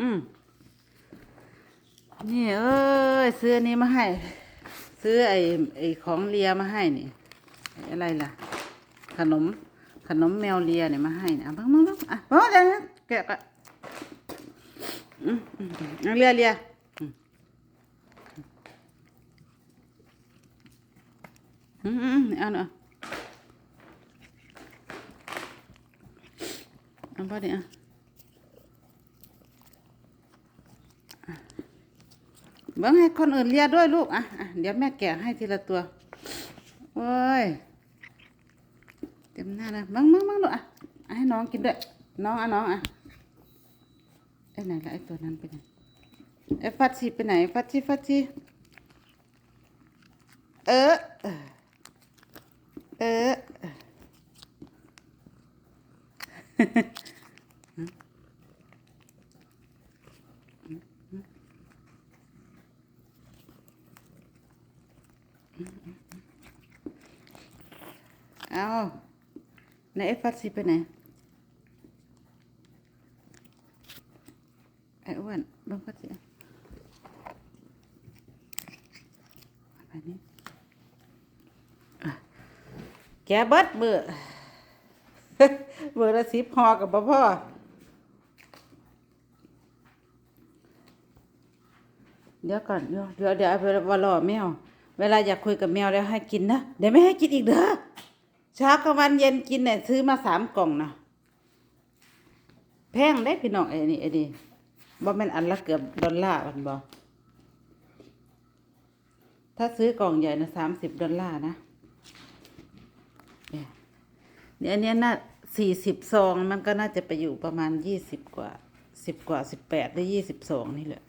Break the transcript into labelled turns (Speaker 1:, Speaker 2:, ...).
Speaker 1: อืมนี่เอ้ยซื้ออันนี้มาให้ ซื้อไอ้ไอ้ของเลียมาให้นี่อะไรล่ะ ขนม ขนมแมวเลียเนี่ยมาให้เนี่ยเอาบ้างบ้างบ้างอะบ้างเดี๋ยวนะแกะก่อนอืมอืมอืมเลียเลียอืมอืมเอาเนาะเอาไปดิอะ เบิ้งให้คนอื่นเลียด้วยลูกอะอะเดี๋ยวแม่แกะให้ทีละตัวโอ้ยเต็มหน้าเลยเบิ้งเบิ้งเบิ้งลูกอะอะให้น้องกินด้วย น้องอะน้องอะไอ้ไหนละไอ้ตัวนั้นไปไหนไอ้ฟัดชีไปไหนฟัดชีฟัดชีเออเออ เอาไหนไอ้ฟัดสิไปไหนไอ้อ้วนบังฟัดสิเอาไปนี่แกเบิดเบื่อเบื่อละสิบพอกับบ่พ่อเดี๋ยวก่อนเดี๋ยวเดี๋ยวเดี๋ยวเอาไปว่ารอแมว เวลาอยากคุยกับแมวแล้วให้กินนะ เดี๋ยวไม่ให้กินอีกเด้อเช้ากลางวันเย็นกินเนี่ยซื้อมาสามกล่องนะแพงได้พี่น้องไอ้นี่ไอ้นี่บ่แม่นอันละเกือบดอลลาร์มันบ่ถ้าซื้อกล่องใหญ่นะสามสิบดอลลาร์นะเนี่ยเนี่ยอันนี้น่าสี่สิบซองมันก็น่าจะไปอยู่ประมาณยี่สิบกว่าสิบกว่าสิบแปดหรือยี่สิบสองนี่แหละ